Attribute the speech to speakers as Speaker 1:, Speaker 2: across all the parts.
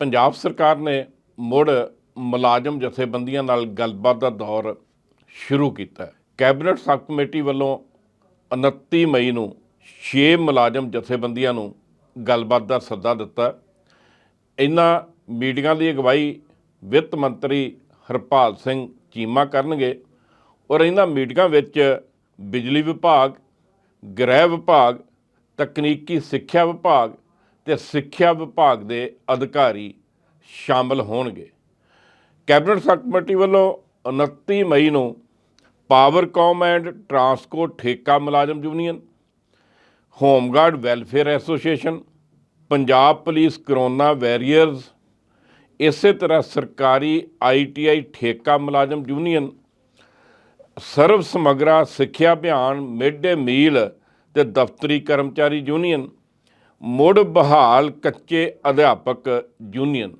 Speaker 1: ਪੰਜਾਬ ਸਰਕਾਰ ਨੇ ਮੁੜ ਮੁਲਾਜ਼ਮ ਜਥੇਬੰਦੀਆਂ ਨਾਲ ਗੱਲਬਾਤ ਦਾ ਦੌਰ ਸ਼ੁਰੂ ਕੀਤਾ ਹੈ। ਕੈਬਨਿਟ ਸਬ ਕਮੇਟੀ ਵੱਲੋਂ 29 ਮਈ ਨੂੰ 6 ਮੁਲਾਜ਼ਮ ਜਥੇਬੰਦੀਆਂ ਨੂੰ ਗੱਲਬਾਤ ਦਾ ਸੱਦਾ ਦਿੱਤਾ ਇਹਨਾਂ ਮੀਟਿੰਗਾਂ ਦੀ ਅਗਵਾਈ ਵਿੱਤ ਮੰਤਰੀ ਹਰਪਾਲ ਸਿੰਘ ਚੀਮਾ ਕਰਨਗੇ ਔਰ ਇਹਨਾਂ ਮੀਟਿੰਗਾਂ ਵਿੱਚ ਬਿਜਲੀ ਵਿਭਾਗ, ਗ੍ਰਹਿ ਵਿਭਾਗ, ਤਕਨੀਕੀ ਸਿੱਖਿਆ ਵਿਭਾਗ ਤੇ ਸਿੱਖਿਆ ਵਿਭਾਗ ਦੇ ਅਧਿਕਾਰੀ ਸ਼ਾਮਲ ਹੋਣਗੇ। ਕੈਬਨਿਟ ਸਬ ਕਮੇਟੀ ਵੱਲੋਂ 29 ਮਈ ਨੂੰ ਪਾਵਰਕਾਮ ਐਂਡ ਟਰਾਂਸਕੋ ਠੇਕਾ ਮੁਲਾਜ਼ਮ union, home guard welfare association, Punjab police corona warriors ਇਸੇ ਤਰ੍ਹਾਂ ਸਰਕਾਰੀ ਆਈਟੀਆਈ ਠੇਕਾ ਮੁਲਾਜ਼ਮ ਯੂਨੀਅਨ, ਸਰਵ ਸਮਗਰਾ ਸਿੱਖਿਆ ਅਭਿਆਨ ਮਿਡ ਡੇ ਮੀਲ ਤੇ ਦਫ਼ਤਰੀ ਕਰਮਚਾਰੀ ਯੂਨੀਅਨ ਮੁੜ ਬਹਾਲ ਕੱਚੇ ਅਧਿਆਪਕ ਯੂਨੀਅਨ।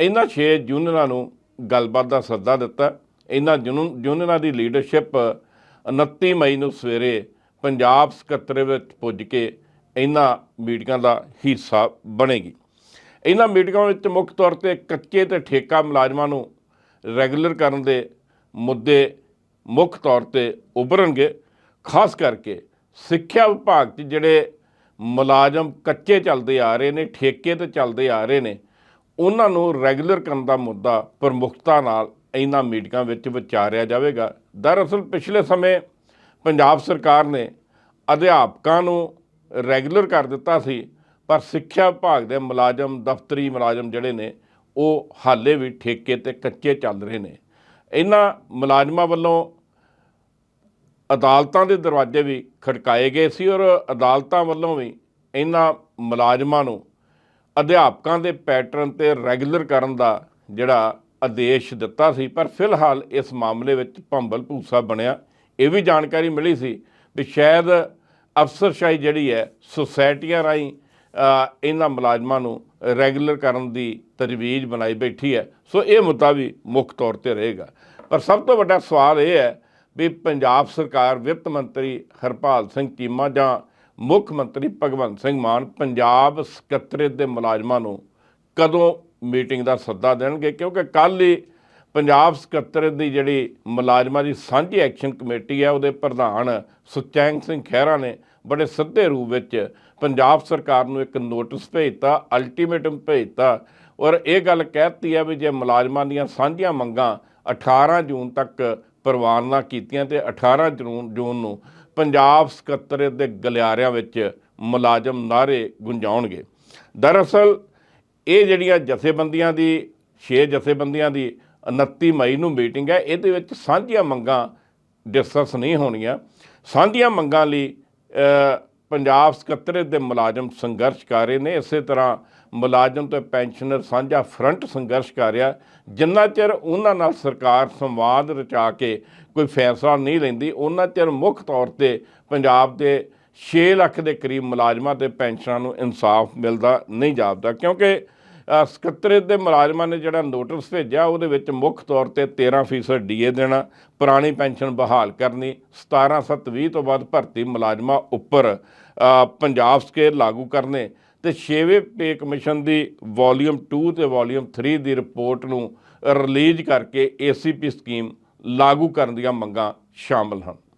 Speaker 1: ਇਹਨਾਂ 6 ਯੂਨੀਅਨਾਂ ਨੂੰ ਗੱਲਬਾਤ ਦਾ ਸੱਦਾ ਦਿੱਤਾ। ਇਹਨਾਂ ਯੂਨੀ- ਯੂਨੀਅਨਾਂ ਦੀ ਲੀਡਰਸ਼ਿਪ 29 ਮਈ ਨੂੰ ਸਵੇਰੇ ਪੰਜਾਬ ਸਕੱਤਰੇ ਵਿੱਚ ਪੁੱਜ ਕੇ ਇਹਨਾਂ ਮੀਟਿੰਗਾਂ ਦਾ ਹਿੱਸਾ ਬਣੇਗੀ। ਇਹਨਾਂ ਮੀਟਿੰਗਾਂ ਵਿੱਚ ਮੁੱਖ ਤੌਰ ਤੇ ਕੱਚੇ ਤੇ ਠੇਕਾ ਮੁਲਾਜ਼ਮਾਂ ਨੂੰ ਰੈਗੂਲਰ ਕਰਨ ਦੇ ਮੁੱਦੇ ਮੁੱਖ ਤੌਰ ਤੇ ਉਭਰਨਗੇ। ਖਾਸ ਕਰਕੇ ਸਿੱਖਿਆ ਵਿਭਾਗ 'ਚ ਜਿਹੜੇ ਮੁਲਾਜ਼ਮ ਕੱਚੇ ਚੱਲਦੇ ਆ ਰਹੇ ਨੇ, ਠੇਕੇ ਤੇ ਚੱਲਦੇ ਆ ਰਹੇ ਨੇ। ਉਹਨਾਂ ਨੂੰ ਰੈਗੂਲਰ ਕਰਨ ਦਾ ਮੁੱਦਾ ਪ੍ਰਮੁਖਤਾ ਨਾਲ ਇਹਨਾਂ ਮੀਟਿੰਗਾਂ ਵਿੱਚ ਵਿਚਾਰਿਆ ਜਾਵੇਗਾ। ਦਰਅਸਲ ਪਿਛਲੇ ਸਮੇਂ ਪੰਜਾਬ ਸਰਕਾਰ ਨੇ ਅਧਿਆਪਕਾਂ ਨੂੰ ਰੈਗੂਲਰ ਕਰ ਦਿੱਤਾ ਸੀ, ਪਰ ਸਿੱਖਿਆ ਵਿਭਾਗ ਦੇ ਮੁਲਾਜ਼ਮ, ਦਫ਼ਤਰੀ ਮੁਲਾਜ਼ਮ ਜਿਹੜੇ ਨੇ, ਉਹ ਹਾਲੇ ਵੀ ਠੇਕੇ ਤੇ ਕੱਚੇ ਚੱਲ ਰਹੇ ਨੇ। ਇਹਨਾਂ ਮੁਲਾਜ਼ਮਾਂ ਵੱਲੋਂ ਅਦਾਲਤਾਂ ਦੇ ਦਰਵਾਜ਼ੇ ਵੀ ਖੜਕਾਏ ਗਏ ਸੀ ਔਰ ਅਦਾਲਤਾਂ ਵੱਲੋਂ ਵੀ ਇਹਨਾਂ ਮੁਲਾਜ਼ਮਾਂ ਨੂੰ ਅਧਿਆਪਕਾਂ ਦੇ ਪੈਟਰਨ ਤੇ ਰੈਗੂਲਰ ਕਰਨ ਦਾ ਜਿਹੜਾ ਆਦੇਸ਼ ਦਿੱਤਾ ਸੀ। ਪਰ ਫਿਲਹਾਲ ਇਸ ਮਾਮਲੇ ਵਿੱਚ ਭੰਬਲ ਭੂਸਾ ਬਣਿਆ। ਇਹ ਵੀ ਜਾਣਕਾਰੀ ਮਿਲੀ ਸੀ ਵੀ ਸ਼ਾਇਦ ਅਫਸਰਸ਼ਾਹੀ ਜਿਹੜੀ ਹੈ, ਸੁਸਾਇਟੀਆਂ ਰਾਹੀਂ ਇਹਨਾਂ ਮੁਲਾਜ਼ਮਾਂ ਨੂੰ ਰੈਗੂਲਰ ਕਰਨ ਦੀ ਤਜਵੀਜ਼ ਬਣਾਈ ਬੈਠੀ ਹੈ। ਸੋ ਇਹ ਮੁੱਦਾ ਵੀ ਮੁੱਖ ਤੌਰ ਤੇ ਰਹੇਗਾ। ਪਰ ਸਭ ਤੋਂ ਵੱਡਾ ਸਵਾਲ ਇਹ ਹੈ ਵੀ ਪੰਜਾਬ ਸਰਕਾਰ ਵਿੱਤ ਮੰਤਰੀ ਹਰਪਾਲ ਸਿੰਘ ਚੀਮਾ ਜਾਂ ਮੁੱਖ ਮੰਤਰੀ ਭਗਵੰਤ ਸਿੰਘ ਮਾਨ ਪੰਜਾਬ ਸਕੱਤਰੇਤ ਦੇ ਮੁਲਾਜ਼ਮਾਂ ਨੂੰ ਕਦੋਂ ਮੀਟਿੰਗ ਦਾ ਸੱਦਾ ਦੇਣਗੇ? ਕਿਉਂਕਿ ਕੱਲ ਹੀ ਪੰਜਾਬ ਸਕੱਤਰੇਤ ਦੀ ਜਿਹੜੀ ਮੁਲਾਜ਼ਮਾਂ ਦੀ ਸਾਂਝੀ ਐਕਸ਼ਨ ਕਮੇਟੀ ਹੈ, ਉਹਦੇ ਪ੍ਰਧਾਨ ਸੁਚੈਂਗ ਸਿੰਘ ਖਹਿਰਾ ਨੇ ਬੜੇ ਸਿੱਧੇ ਰੂਪ ਵਿੱਚ ਪੰਜਾਬ ਸਰਕਾਰ ਨੂੰ ਇੱਕ ਨੋਟਿਸ ਭੇਜਤਾ, ਅਲਟੀਮੇਟਮ ਭੇਜਤਾ ਔਰ ਇਹ ਗੱਲ ਕਹਿਤੀ ਹੈ ਵੀ ਜੇ ਮੁਲਾਜ਼ਮਾਂ ਦੀਆਂ ਸਾਂਝੀਆਂ ਮੰਗਾਂ 18 ਜੂਨ ਤੱਕ ਪ੍ਰਵਾਨ ਕੀਤੀਆਂ ਤੇ 18 ਜੂਨ ਜੂਨ ਨੂੰ ਪੰਜਾਬ ਸਕੱਤਰੇਤ ਦੇ ਗਲਿਆਰਿਆਂ ਵਿੱਚ ਮੁਲਾਜ਼ਮ ਨਾਰੇ ਗੁੰਜਾਉਣਗੇ। ਦਰਅਸਲ, ਇਹ ਜਿਹੜੀਆਂ ਜਥੇਬੰਦੀਆਂ ਦੀ 6 ਜਥੇਬੰਦੀਆਂ ਦੀ 29 ਮਈ ਨੂੰ ਮੀਟਿੰਗ ਹੈ, ਇਹਦੇ ਵਿੱਚ ਸਾਂਝੀਆਂ ਮੰਗਾਂ ਡਿਸਕਸ ਨਹੀਂ ਹੋਣੀਆਂ। ਸਾਂਝੀਆਂ ਮੰਗਾਂ ਲਈ ਪੰਜਾਬ ਸਕੱਤਰੇਤ ਦੇ ਮੁਲਾਜ਼ਮ ਸੰਘਰਸ਼ ਕਰ ਰਹੇ ਨੇ। ਇਸੇ ਤਰ੍ਹਾਂ ਮੁਲਾਜ਼ਮ ਤੇ ਪੈਨਸ਼ਨਰ ਸਾਂਝਾ ਫਰੰਟ ਸੰਘਰਸ਼ ਕਰ ਰਿਹਾ। ਜਿੰਨਾ ਚਿਰ ਉਹਨਾਂ ਨਾਲ ਸਰਕਾਰ ਸੰਵਾਦ ਰਚਾ ਕੇ ਕੋਈ ਫੈਸਲਾ ਨਹੀਂ ਲੈਂਦੀ ਉਹਨਾਂ ਚਿਰ ਮੁੱਖ ਤੌਰ ਤੇ ਪੰਜਾਬ ਦੇ 6 ਲੱਖ ਦੇ ਕਰੀਬ ਮੁਲਾਜ਼ਮਾਂ ਤੇ ਪੈਨਸ਼ਨਾਂ ਨੂੰ ਇਨਸਾਫ ਮਿਲਦਾ ਨਹੀਂ ਜਾਪਦਾ। ਕਿਉਂਕਿ ਅ, ਸਕੱਤਰੇਤ ਦੇ ਮੁਲਾਜ਼ਮਾਂ ਨੇ ਜਿਹੜਾ ਨੋਟਿਸ ਭੇਜਿਆ ਉਹਦੇ ਵਿੱਚ ਮੁੱਖ ਤੌਰ ਤੇ 13% ਡੀਏ ਦੇਣਾ ਪੁਰਾਣੀ ਪੈਨਸ਼ਨ ਬਹਾਲ ਕਰਨੀ 17/7/20 ਤੋਂ ਬਾਅਦ ਭਰਤੀ ਮੁਲਾਜ਼ਮਾਂ ਉੱਪਰ ਪੰਜਾਬ ਸਕੇਲ ਲਾਗੂ ਕਰਨੇ ਤੇ 6ਵੇਂ ਪੇ ਕਮਿਸ਼ਨ ਦੀ ਵੋਲੀਅਮ 2 ਤੇ ਵੋਲੀਅਮ 3 ਦੀ ਰਿਪੋਰਟ ਨੂੰ ਰਿਲੀਜ਼ ਕਰਕੇ ਏਸੀਪੀ ਸਕੀਮ ਲਾਗੂ ਕਰਨ ਦੀਆਂ ਮੰਗਾਂ ਸ਼ਾਮਲ ਹਨ।